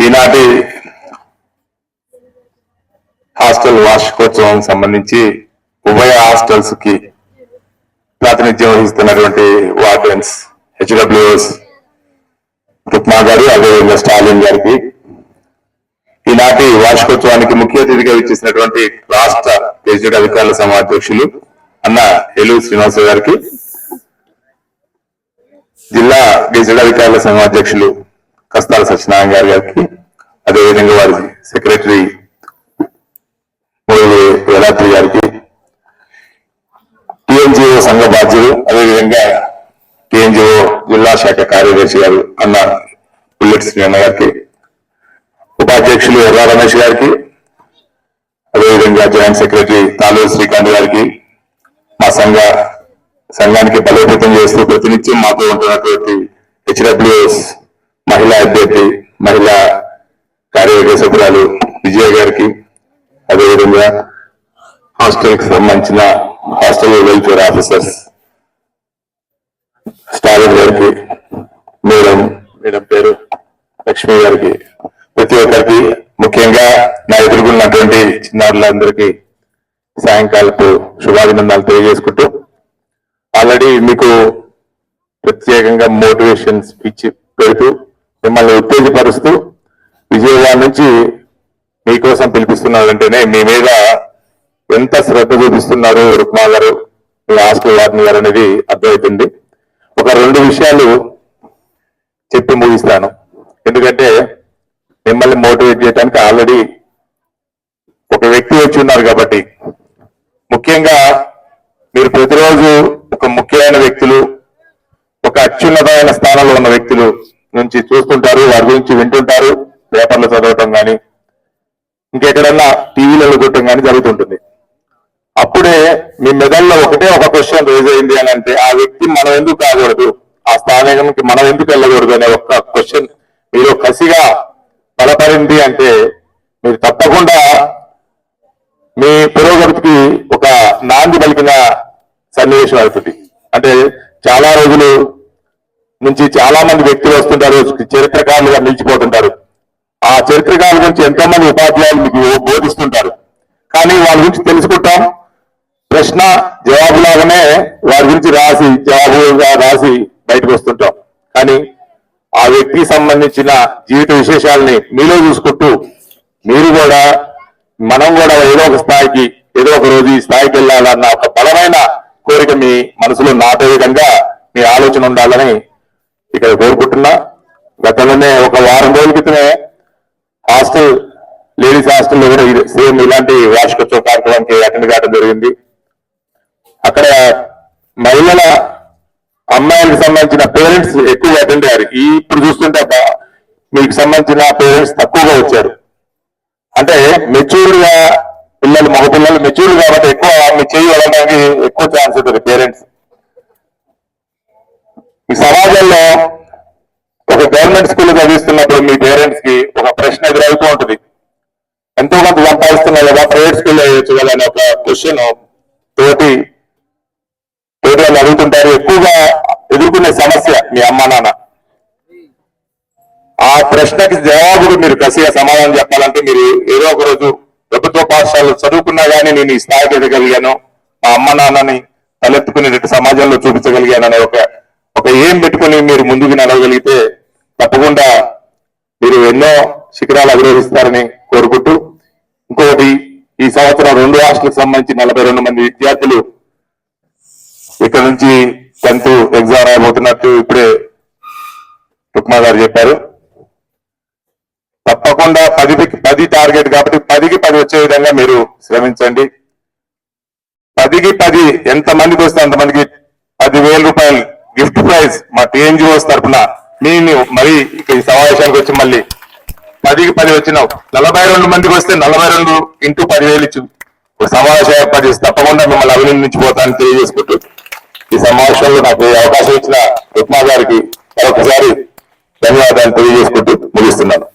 ఈనాటి హాస్టల్ వార్షికోత్సవం సంబంధించి ఉభయ హాస్టల్స్కి ప్రాతినిధ్యం వహిస్తున్నటువంటి వార్డెన్స్ హెచ్డబ్ల్యూఎస్ రుక్మా గారు అదేవిధంగా స్టాలిన్ గారికి. ఈనాటి వార్షికోత్సవానికి ముఖ్య అతిథిగా ఇచ్చేసినటువంటి రాష్ట్ర గెజిటెడ్ అధికారుల సమాధ్యక్షులు అధ్యక్షులు అన్న ఎలు శ్రీనివాస గారికి జిల్లా గెజిటెడ్ అధికారుల సంఘం అధ్యక్షులు కస్తాల సత్యనారాయణ గారి గారికి అదేవిధంగా వారి సెక్రటరీ మోయే వేలాద్రి గారికి టిఎన్జిఓ సంఘ బాధ్యులు అదేవిధంగా టిఎన్జిఓ జిల్లా శాఖ కార్యదర్శి గారు అన్న బుల్లెట్ శ్రీఅన్న గారికి ఉపాధ్యక్షులు ఎర్రా రమేష్ గారికి అదేవిధంగా జాయింట్ సెక్రటరీ తాలూరు శ్రీకాంత్ గారికి మా సంఘ సంఘానికి బలోపేతం చేస్తూ ప్రతినిత్యం మాతో ఉంటున్నటువంటి హెచ్డబ్ల్యూఎస్ మహిళా అభ్యర్థి మహిళా కార్యవర్గ సభ్యురాలు విజయ గారికి అదేవిధంగా హాస్టల్కి సంబంధించిన హాస్టల్ వెల్ఫేర్ ఆఫీసర్స్ స్టాలిన్ గారికి మేడం మేడం పేరు లక్ష్మి గారికి ప్రతి ఒక్కరికి ముఖ్యంగా నా ఎదుర్కొన్నటువంటి చిన్నారులందరికీ సాయంకాలపు శుభాభినందనలు తెలియజేసుకుంటూ ఆల్రెడీ మీకు ప్రత్యేకంగా మోటివేషన్ స్పీచ్ పెడుతూ మిమ్మల్ని ఉత్తేజపరుస్తూ విజయవాడ నుంచి మీకోసం పిలిపిస్తున్నారంటేనే మీ మీద ఎంత శ్రద్ధ చూపిస్తున్నారు రుక్మా గారు మీ హాస్టల్ వార్ని గారు అనేది అర్థమవుతుంది ఒక రెండు విషయాలు చెప్పి ముగిస్తాను. ఎందుకంటే మిమ్మల్ని మోటివేట్ చేయడానికి ఆల్రెడీ ఒక వ్యక్తి వచ్చి ఉన్నారు కాబట్టి. ముఖ్యంగా మీరు ప్రతిరోజు ఒక ముఖ్యమైన వ్యక్తులు ఒక అత్యున్నతమైన స్థానంలో ఉన్న వ్యక్తులు నుంచి చూస్తుంటారు వారి గురించి వింటుంటారు పేపర్లు చదవటం కానీ ఇంకెక్కడన్నా టీవీలలో చూడటం కానీ జరుగుతుంటుంది. అప్పుడే మీ మెదడులో ఒకటే ఒక క్వశ్చన్ రేజ్ అయింది అని అంటే ఆ వ్యక్తి మనం ఎందుకు కాకూడదు? ఆ స్థానానికి మనం ఎందుకు వెళ్ళకూడదు అనే ఒక క్వశ్చన్ మీరు కసిగా బలపడింది అంటే మీరు తప్పకుండా మీ పురోగతికి ఒక నాంది పలికిన సన్నివేశం అవుతుంది. అంటే చాలా రోజులు నుంచి చాలా మంది వ్యక్తులు వస్తుంటారు చరిత్రకారులుగా నిలిచిపోతుంటారు. ఆ చరిత్రకారుల గురించి ఎంతో మంది ఉపాధ్యాయులు మీకు బోధిస్తుంటారు. కానీ వాళ్ళ గురించి తెలుసుకుంటాం. ప్రశ్న జవాబులాగానే వారి గురించి రాసి జవాబుగా రాసి బయటకు వస్తుంటాం. కానీ ఆ వ్యక్తికి సంబంధించిన జీవిత విశేషాలని మీలో చూసుకుంటూ మీరు కూడా మనం కూడా ఏదో ఒక స్థాయికి ఏదో ఒక రోజు ఈ స్థాయికి వెళ్ళాలన్న ఒక బలమైన కోరిక మీ మనసులో నాటే విధంగా మీ ఆలోచన ఉండాలని ఇక్కడ కోరుకుంటున్నా గతంలోనే ఒక వారం రోజుల క్రితమే హాస్టల్ లేడీస్ హాస్టల్లో కూడా సేమ్ ఇలాంటి వార్షికోత్సవ కార్యక్రమానికి అటెండ్ కావడం జరిగింది. అక్కడ మహిళల అమ్మాయిలకు సంబంధించిన పేరెంట్స్ ఎక్కువ అటెండ్ అయ్యారు. ఈ ఇప్పుడు చూస్తుంటే మీకు సంబంధించిన పేరెంట్స్ తక్కువగా వచ్చారు. అంటే మెచ్యూర్గా పిల్లలు మగ పిల్లలు మెచ్యూర్ కాబట్టి ఎక్కువ మీ చేయడానికి ఎక్కువ ఛాన్స్ ఉంటుంది పేరెంట్స్. ఈ సమాజంలో ఒక గవర్నమెంట్ స్కూల్ చదివిస్తున్నప్పుడు మీ పేరెంట్స్కి ఒక ప్రశ్న ఎదురవుతూ ఉంటుంది. ఎంతో మంది సంపాదిస్తున్నారు కదా ప్రైవేట్ స్కూల్ వేయచ్చు కదా అనే ఒక క్వశ్చన్ తోటి తోటి వాళ్ళు అడుగుతుంటారు. ఎక్కువగా ఎదుర్కొనే సమస్య మీ అమ్మా నాన్న. ఆ ప్రశ్నకి జవాబులు మీరు కసిగా సమాధానం చెప్పాలంటే మీరు ఏదో ఒక రోజు ప్రభుత్వ పాఠశాలలో చదువుకున్నా కానీ నేను ఈ స్థాయికి ఎదగలిగాను. మా అమ్మ నాన్నని తలెత్తుకునేటట్టు సమాజంలో చూపించగలిగాను అనే ఒక ఒక ఏం పెట్టుకుని మీరు ముందుకు నడవగలిగితే తప్పకుండా మీరు ఎన్నో శిఖరాలు అధిరోహిస్తారని కోరుకుంటూ ఇంకొకటి ఈ సంవత్సరం రెండు హాస్టల్కి సంబంధించి నలభై రెండు మంది విద్యార్థులు ఇక్కడ నుంచి టెన్త్ ఎగ్జామ్ రాబోతున్నట్టు ఇప్పుడే రుక్మా గారు చెప్పారు. తప్పకుండా పదికి పది టార్గెట్ కాబట్టి పదికి పది వచ్చే విధంగా మీరు శ్రమించండి. పదికి పది ఎంత మందికి వస్తే అంతమందికి పదివేల రూపాయలు గిఫ్ట్ ప్రైజ్ మా టీఎన్జిఓస్ తరఫున మీ మరి ఇక ఈ సమావేశానికి వచ్చి మళ్ళీ పదికి పది వచ్చినావు నలభై రెండు మందికి వస్తే నలభై రెండు ఇంటూ పదివేలు ఇచ్చు ఒక సమావేశం ఏర్పాటు చేసి తప్పకుండా మిమ్మల్ని అభినందించిపోతానని తెలియజేసుకుంటూ ఈ సమావేశంలో నాకు అవకాశం ఇచ్చిన రుక్మా గారికి మరొకసారి ధన్యవాదాలు తెలియజేసుకుంటూ ముగిస్తున్నాను.